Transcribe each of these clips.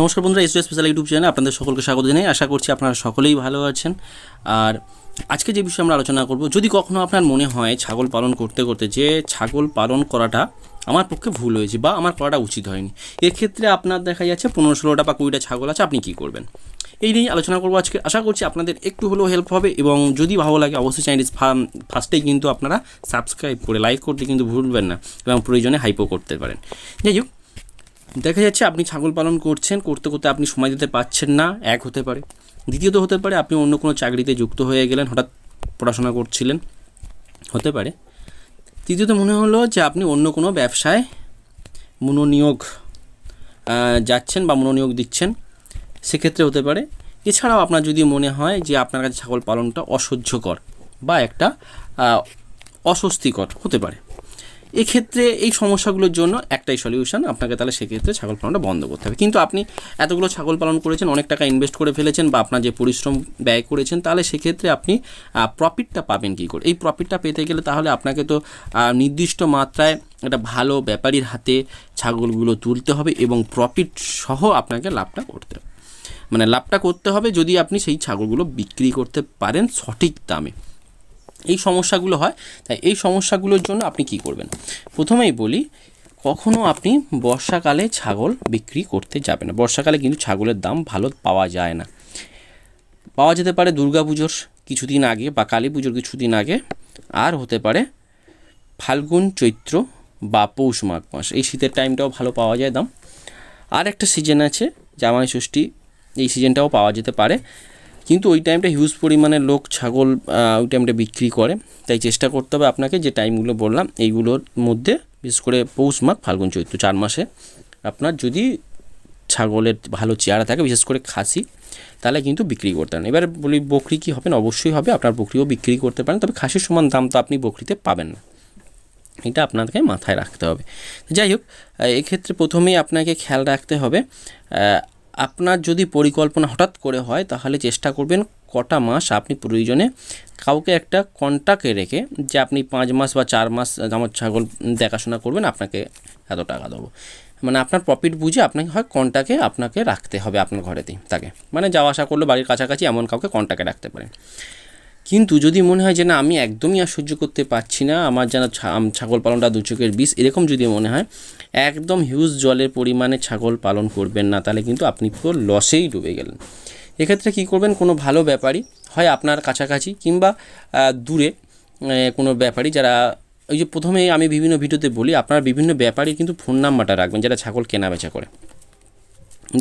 নমস্কার বন্ধুরা, S special YouTube চ্যানেলে আপনাদের সকলকে স্বাগত জানাই। আশা করছি আপনারা সকলেই ভালো আছেন। আর আজকে যে বিষয়ে আমরা আলোচনা করব, যদি কখনও আপনার মনে হয় ছাগল পালন করতে করতে যে ছাগল পালন করাটা আমার পক্ষে ভুল হয়েছে বা আমার করাটা উচিত হয়নি এক্ষেত্রে আপনার দেখা যাচ্ছে পনেরো, ষোলোটা বা কুড়িটা ছাগল আছে, আপনি কী করবেন? এই নিয়ে আলোচনা করব আজকে। আশা করছি আপনাদের একটু হলেও হেল্প হবে এবং যদি ভালো লাগে অবশ্যই চ্যানেলটি ফার্স্টেই কিন্তু আপনারা সাবস্ক্রাইব করে লাইক করতে কিন্তু ভুলবেন না এবং প্রয়োজনে হাইপও করতে পারেন। যাই হোক দেখা যাচ্ছে আপনি ছাগল পালন করছেন, করতে করতে আপনি সময় দিতে পারছেন না, এক হতে পারে। দ্বিতীয়ত হতে পারে আপনি অন্য কোনো চাকরিতে যুক্ত হয়ে গেলেন, হঠাৎ পড়াশোনা করছিলেন, হতে পারে। তৃতীয়ত মনে হলো যে আপনি অন্য কোনো ব্যবসায় মনোনিয়োগ যাচ্ছেন বা মনোনিয়োগ দিচ্ছেন, সেক্ষেত্রে হতে পারে। এছাড়াও আপনার যদি মনে হয় যে আপনার কাছে ছাগল পালনটা অসহ্যকর বা একটা অস্বস্তিকর, হতে পারে। এক্ষেত্রে এই সমস্যাগুলোর জন্য একটাই সলিউশন আপনাকে তাহলে সেক্ষেত্রে ছাগল পালনটা বন্ধ করতে হবে। কিন্তু আপনি এতগুলো ছাগল পালন করেছেন, অনেক টাকা ইনভেস্ট করে ফেলেছেন বা আপনার যে পরিশ্রম ব্যয় করেছেন, তাহলে সেক্ষেত্রে আপনি প্রফিটটা পাবেন কী করে? এই প্রফিটটা পেতে গেলে তাহলে আপনাকে তো নির্দিষ্ট মাত্রায় একটা ভালো ব্যাপারীর হাতে ছাগলগুলো তুলতে হবে এবং প্রফিট সহ আপনাকে লাভটা করতে হবে। মানে লাভটা করতে হবে যদি আপনি সেই ছাগলগুলো বিক্রি করতে পারেন সঠিক দামে। এই সমস্যাগুলো হয়, তাই এই সমস্যাগুলোর জন্য আপনি কি করবেন? প্রথমেই বলি, কখনো আপনি বর্ষাকালে ছাগল বিক্রি করতে যাবেন না। বর্ষাকালে কিন্তু ছাগলের দাম ভালো পাওয়া যায় না। পাওয়া যেতে পারে দুর্গাপুজোর কিছুদিন আগে বা কালী পুজোর কিছুদিন আগে, আর হতে পারে ফাল্গুন, চৈত্র বা পৌষ মাঘ মাস। এই শীতের টাইমটাও ভালো পাওয়া যায় দাম। আর একটা সিজন আছে, জামাই ষষ্ঠী, এই সিজনটাও পাওয়া যেতে পারে। কিন্তু ওই টাইমটা হিউজ পরিমাণে লোক, ছাগল ওই টাইমটা বিক্রি করে। তাই চেষ্টা করতে হবে আপনাকে যে টাইমগুলো বললাম, এইগুলোর মধ্যে বিশেষ করে পৌষ মাঘ, ফাল্গুন চৈত্র, চার মাসে আপনার যদি ছাগলের ভালো চেহারা থাকে, বিশেষ করে খাসি, তাহলে কিন্তু বিক্রি করতে পারেন। এবার বলি, বকরি কি হবে না? অবশ্যই হবে, আপনার বকরিও বিক্রি করতে পারেন, তবে খাসির সমান দাম তো আপনি বকরিতে পাবেন না। এটা আপনাকে মাথায় রাখতে হবে। যাই হোক এক্ষেত্রে প্রথমেই আপনাকে খেয়াল রাখতে হবে আপনার যদি পরিকল্পনা হঠাৎ করে হয়, তাহলে চেষ্টা করবেন কটা মাস আপনি প্রয়োজনে কাউকে একটা কন্টাক্টে রেখে যে আপনি পাঁচ মাস বা চার মাস আমার ছাগল দেখাশোনা করবেন, আপনাকে এত টাকা দেবো। মানে আপনার প্রফিট বুঝে আপনাকে হয় কন্টাকে আপনাকে রাখতে হবে আপনার ঘরেতেই তাকে। মানে যাওয়া আসা করলে বাড়ির কাছাকাছি এমন কাউকে কন্টাকে রাখতে পারেন। কিন্তু যদি মনে হয় যে না, আমি একদমই আর সহ্য করতে পারছি না, আমার যেন ছাগল পালনটা দু চোখের বিষ, এরকম যদি মনে হয়, একদম হিউজ জলের পরিমাণে ছাগল পালন করবেন না, তাহলে কিন্তু আপনি পুরো লসেই ডুবে গেলেন। এক্ষেত্রে কী করবেন? কোনো ভালো ব্যাপারী হয় আপনার কাছাকাছি কিংবা দূরে কোনো ব্যাপারী যারা, ওই যে প্রথমেই আমি বিভিন্ন ভিডিওতে বলি, আপনার বিভিন্ন ব্যাপারীর কিন্তু ফোন নাম্বারটা রাখবেন, যারা ছাগল কেনা বেচা করে।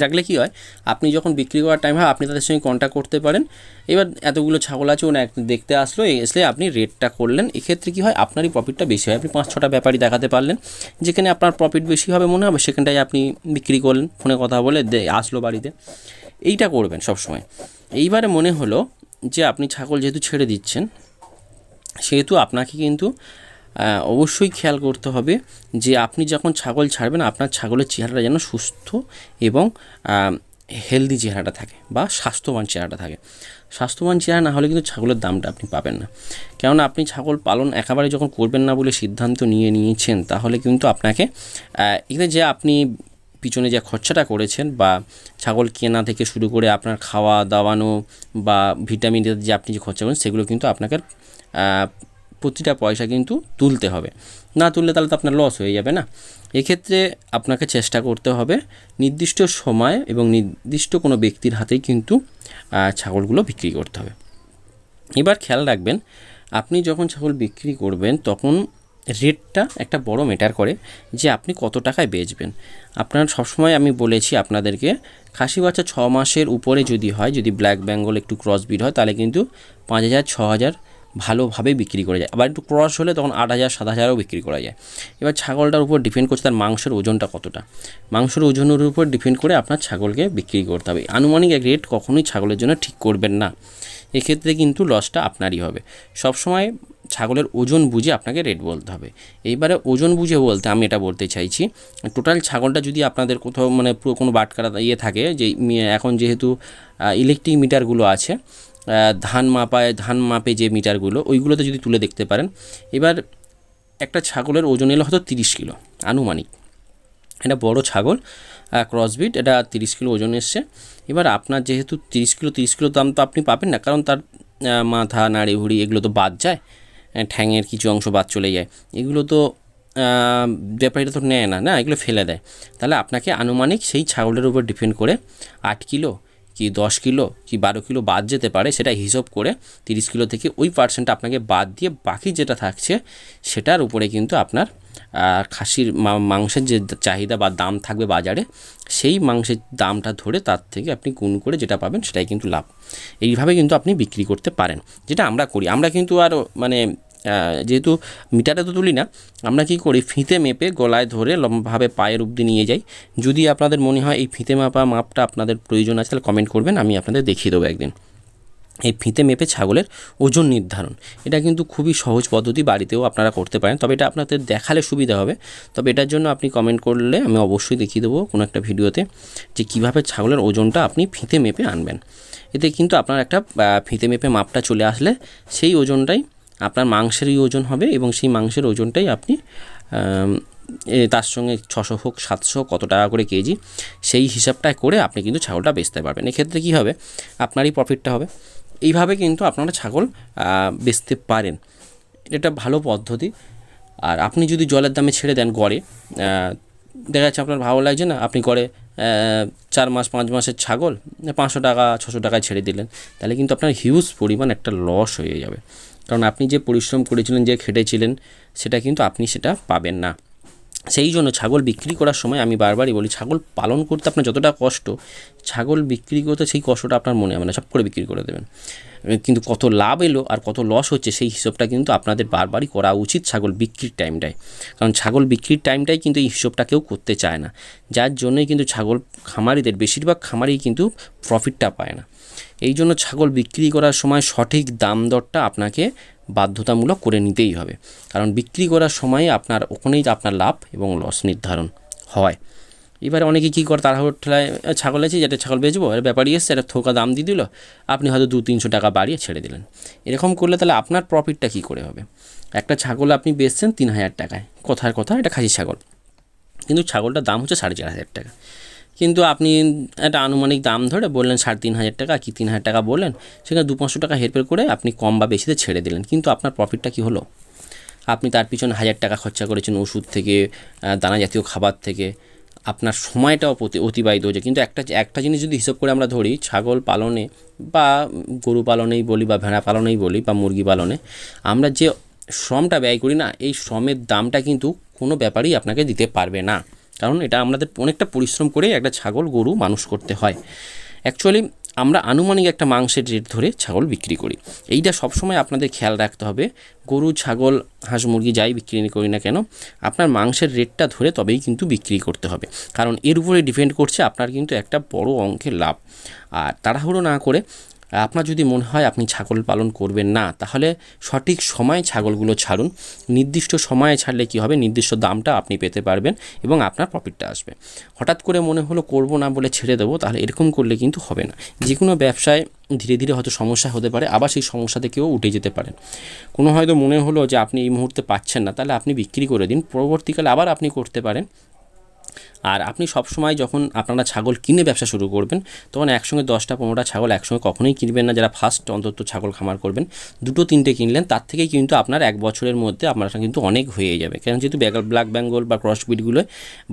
রাখলে কী হয়? আপনি যখন বিক্রি করার টাইম হয়, আপনি তাদের সঙ্গে কন্ট্যাক্ট করতে পারেন। এবার এতগুলো ছাগল আছে ওনা দেখতে আসলো, এসে আপনি রেটটা করলেন। এক্ষেত্রে কী হয়, আপনারই প্রফিটটা বেশি হয়। আপনি পাঁচ, ছটা ব্যাপারই দেখাতে পারলেন। যেখানে আপনার প্রফিট বেশি হবে মনে হবে, সেখানটায় আপনি বিক্রি করলেন। ফোনে কথা বলে দে- আসলো বাড়িতে। এইটা করবেন সবসময়। এইবারে মনে হলো যে, আপনি ছাগল যেহেতু ছেড়ে দিচ্ছেন, সেহেতু আপনাকে কিন্তু অবশ্যই খেয়াল করতে হবে যে আপনি যখন ছাগল ছাড়বেন, আপনার ছাগলের চেহারাটা যেন সুস্থ এবং হেলদি চেহারাটা থাকে বা স্বাস্থ্যবান চেহারাটা থাকে। স্বাস্থ্যবান চেহারা না হলে কিন্তু ছাগলের দামটা আপনি পাবেন না। কেননা আপনি ছাগল পালন একেবারে যখন করবেন না বলে সিদ্ধান্ত নিয়ে নিয়েছেন, তাহলে কিন্তু আপনাকে এখানে যে আপনি পিছনে যে খরচাটা করেছেন বা ছাগল কেনা থেকে শুরু করে আপনার খাওয়া দাওয়ানো বা ভিটামিন যে আপনি যে খরচা করেন সেগুলো কিন্তু আপনাকে প্রতিটা পয়সা কিন্তু তুলতে হবে। না তুললে তাহলে তো আপনার লস হয়ে যাবে না। এক্ষেত্রে আপনাকে চেষ্টা করতে হবে নির্দিষ্ট সময় এবং নির্দিষ্ট কোনো ব্যক্তির হাতেই কিন্তু ছাগলগুলো বিক্রি করতে হবে। এবার খেয়াল রাখবেন, আপনি যখন ছাগল বিক্রি করবেন তখন রেটটা একটা বড় ম্যাটার করে যে আপনি কত টাকায় বেচবেন। আপনার সবসময় আমি বলেছি আপনাদেরকে, খাসি বাচ্চা ছ মাসের উপরে যদি হয়, যদি ব্ল্যাক বেঙ্গল একটু ক্রস বিট হয়, তাহলে কিন্তু পাঁচ হাজার, ছ হাজার ভালোভাবে বিক্রি করা যায়। আবার একটু ক্রস হলে তখন আট হাজার, সাত হাজারও বিক্রি করা যায়। এবার ছাগলটার উপর ডিপেন্ড করছে তার মাংসের ওজনটা কতটা। মাংসের ওজনের উপর ডিপেন্ড করে আপনার ছাগলকে বিক্রি করতে হবে। আনুমানিক এক রেট কখনোই ছাগলের জন্য ঠিক করবেন না। এক্ষেত্রে কিন্তু লসটা আপনারই হবে। সবসময় ছাগলের ওজন বুঝে আপনাকে রেট বলতে হবে। এইবারে ওজন বুঝে বলতে আমি এটা বলতে চাইছি টোটাল ছাগলটা যদি আপনাদের কোথাও মানে পুরো কোনো বাটকারা ইয়ে থাকে যে, এখন যেহেতু ইলেকট্রিক মিটারগুলো আছে ধান মাপায় ধান মাপে যে মিটারগুলো, ওইগুলোতে যদি তুলে দেখতে পারেন, এবার একটা ছাগলের ওজন এলো হয়তো তিরিশ কিলো, আনুমানিক। এটা বড় ছাগল ক্রসবিট এটা তিরিশ কিলো ওজন এসছে। এবার আপনার যেহেতু তিরিশ কিলো তিরিশ কিলো দাম তো আপনি পাবেন না, কারণ তার মাথা, নাড়ি, ভুড়ি, এগুলো তো বাদ যায় ঠ্যাঙের কিছু অংশ বাদ চলে যায়। এগুলো তো ব্যাপারীরা তো নেয় না না? এগুলো ফেলে দেয়। তাহলে আপনাকে আনুমানিক সেই ছাগলের উপর ডিপেন্ড করে আট কিলো কি দশ কিলো, কি বারো কিলো বাদ যেতে পারে, সেটা হিসাব করে তিরিশ কিলো থেকে ওই পার্সেন্ট আপনাকে বাদ দিয়ে বাকি যেটা থাকছে, সেটার উপরে কিন্তু আপনার খাসির মাংসের যে চাহিদা বা দাম থাকবে বাজারে, সেই মাংসের দামটা ধরে তার থেকে আপনি গুণ করে যেটা পাবেন সেটাই কিন্তু লাভ। এইভাবে কিন্তু আপনি বিক্রি করতে পারেন। যেটা আমরা করি, আমরা কিন্তু আর মানে যেহেতু মিটারে তো তুলি না, আমরা কি করি, ফিতে মেপে গলায় ধরে লম্বাভাবে পায়ের অবধি নিয়ে যাই। যদি আপনাদের মনে হয় এই ফিতে মাপা মাপটা আপনাদের প্রয়োজন আছে, তাহলে কমেন্ট করবেন, আমি আপনাদের দেখিয়ে দেবো একদিন। এই ফিতে মেপে ছাগলের ওজন নির্ধারণ, এটা কিন্তু খুবই সহজ পদ্ধতি, বাড়িতেও আপনারা করতে পারেন। তবে এটা আপনাদের দেখালে সুবিধা হবে। তবে এটার জন্য আপনি কমেন্ট করলে আমি অবশ্যই দেখিয়ে দেবো কোনো একটা ভিডিওতে যে কীভাবে ছাগলের ওজনটা আপনি ফিতে মেপে আনবেন। এতে কিন্তু আপনার একটা ফিতে মেপে মাপটা চলে আসলে সেই ওজনটাই আপনার মাংসেরই ওজন হবে এবং সেই মাংসের ওজনটাই আপনি তার সঙ্গে ছশো হোক, সাতশো কত টাকা করে কেজি, সেই হিসাবটা করে আপনি কিন্তু ছাগলটা বেচতে পারবেন। এক্ষেত্রে কী হবে? আপনারই প্রফিটটা হবে। এইভাবে কিন্তু আপনারা ছাগল বেচতে পারেন। এটা ভালো পদ্ধতি। আর আপনি যদি জলের দামে ছেড়ে দেন গড়ে দেখা যাচ্ছে আপনার ভালো লাগছে না, আপনি গড়ে চার মাস, পাঁচ মাসের ছাগল, পাঁচশো টাকা, ছশো টাকায় ছেড়ে দিলেন, তাহলে কিন্তু আপনার হিউজ পরিমাণ একটা লস হয়ে যাবে। কারণ আপনি যে পরিশ্রম করেছিলেন, যে খেটেছিলেন, সেটা কিন্তু আপনি সেটা পাবেন না। সেই জন্য ছাগল বিক্রি করার সময় আমি বারবারই বলি, ছাগল পালন করতে আপনার যতটা কষ্ট, ছাগল বিক্রি করতে সেই কষ্টটা আপনার মনে হবে না সব করে বিক্রি করে দেবেন। কিন্তু কত লাভ এলো আর কত লস হচ্ছে, সেই হিসাবটা কিন্তু আপনাদের বারবারই করা উচিত ছাগল বিক্রির টাইমটায়। কারণ ছাগল বিক্রির টাইমটাই কিন্তু এই হিসাবটা কেউ করতে চায় না। যার জন্যই কিন্তু ছাগল খামারিদের, বেশিরভাগ খামারেই কিন্তু প্রফিটটা পায় না। এই জন্য ছাগল বিক্রি করার সময় সঠিক দাম দরটা আপনাকে বাধ্যতামূলক করে নিতেই হবে। কারণ বিক্রি করার সময় আপনার ওখানেই আপনার লাভ এবং লস নির্ধারণ হয়। এবারে অনেকে কী করে তারা ঠেলায় ছাগল আছে, যেটা ছাগল বেচবো, এর ব্যাপারই এসছে, একটা থোকা দাম দিয়ে দিল, আপনি হয়তো দু তিনশো টাকা বাড়িয়ে ছেড়ে দিলেন। এরকম করলে তাহলে আপনার প্রফিটটা কী করে হবে? একটা ছাগল আপনি বেচছেন তিন হাজার টাকায়, কথার কথা, এটা খাসি ছাগল। কিন্তু ছাগলটার দাম হচ্ছে সাড়ে চার হাজার টাকা। কিন্তু আপনি একটা আনুমানিক দাম ধরে বললেন সাড়ে তিন হাজার টাকা, কি তিন হাজার টাকা বললেন, সেখানে দু পাঁচশো টাকা হেরফের করে আপনি কম বা বেশিতে ছেড়ে দিলেন। কিন্তু আপনার প্রফিটটা কী হলো? আপনি তার পিছনে হাজার টাকা খরচা করেছেন ওষুধ থেকে দানা জাতীয় খাবার থেকে। আপনার সময়টাও অতিবাহিত হয়েছে। কিন্তু একটা একটা জিনিস যদি হিসাব করে আমরা ধরি, ছাগল পালনে বা গরু পালনেই বলি বা ভেড়া পালনেই বলি বা মুরগি পালনে, আমরা যে শ্রমটা ব্যয় করি না, এই শ্রমের দামটা কিন্তু কোনো ব্যাপারেই আপনাকে দিতে পারবে না। কারণ এটা আমাদের অনেকটা পরিশ্রম করে একটা ছাগল, গরু মানুষ করতে হয়। অ্যাকচুয়ালি আমরা আনুমানিক একটা মাংসের রেট ধরে ছাগল বিক্রি করি। এইটা সবসময় আপনাদের খেয়াল রাখতে হবে। গরু, ছাগল, হাঁস, মুরগি যাই বিক্রি করি না কেন, আপনার মাংসের রেটটা ধরে তবেই কিন্তু বিক্রি করতে হবে। কারণ এর উপরে ডিপেন্ড করছে আপনার কিন্তু একটা বড় অঙ্কের লাভ। আর তাড়াহুড়ো না করে আপনার যদি মনে হয় আপনি ছাগল পালন করবেন না, তাহলে সঠিক সময়ে ছাগলগুলো ছাড়ুন। নির্দিষ্ট সময়ে ছাড়লে কী হবে? নির্দিষ্ট দামটা আপনি পেতে পারবেন এবং আপনার প্রফিটটা আসবে। হঠাৎ করে মনে হলো করব না বলে ছেড়ে দেবো, তাহলে এরকম করলে কিন্তু হবে না। যে কোনো ব্যবসায় ধীরে ধীরে হয়তো সমস্যা হতে পারে, আবার সেই সমস্যা থেকেও উঠে যেতে পারেন কোনো হয়তো মনে হলো যে আপনি এই মুহূর্তে পাচ্ছেন না, তাহলে আপনি বিক্রি করে দিন। পরবর্তীকালে আবার আপনি করতে পারেন। আর আপনি সবসময় যখন আপনারা ছাগল কিনে ব্যবসা শুরু করবেন, তখন একসঙ্গে দশটা, পনেরোটা ছাগল একসঙ্গে কখনোই কিনবেন না। যারা ফার্স্ট অন্তত ছাগল খামার করবেন, দুটো, তিনটে কিনলেন, তার থেকেই কিন্তু আপনার এক বছরের মধ্যে আপনার কিন্তু অনেক হয়ে যাবে। কারণ যেহেতু ব্ল্যাক বেঙ্গল বা ক্রস বিটগুলো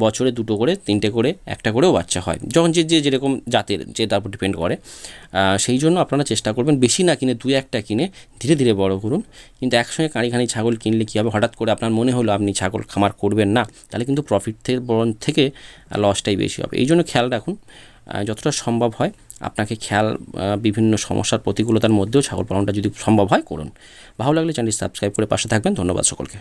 বছরে দুটো করে, তিনটে করে, একটা করেও বাচ্চা হয়। যখন যে যে, যেরকম জাতের, যে তার উপর ডিপেন্ড করে। সেই জন্য আপনারা চেষ্টা করবেন বেশি না কিনে, দুই, একটা কিনে ধীরে ধীরে বড় করুন। কিন্তু একসঙ্গে কাঁড়ি কাঁড়ি ছাগল কিনলে কী হবে? হঠাৎ করে আপনার মনে হলো আপনি ছাগল খামার করবেন না, তাহলে কিন্তু প্রফিট থেকে বরং থেকে লসটাই বেশি হবে। এই জন্য খেয়াল রাখুন যতটা সম্ভব হয় আপনাকে খেয়াল বিভিন্ন সমস্যার প্রতিকূলতার মধ্যেও ছাগল পালনটা যদি সম্ভব হয় করুন। ভালো লাগলে চ্যানেলটি সাবস্ক্রাইব করে পাশে থাকবেন। ধন্যবাদ সকলকে।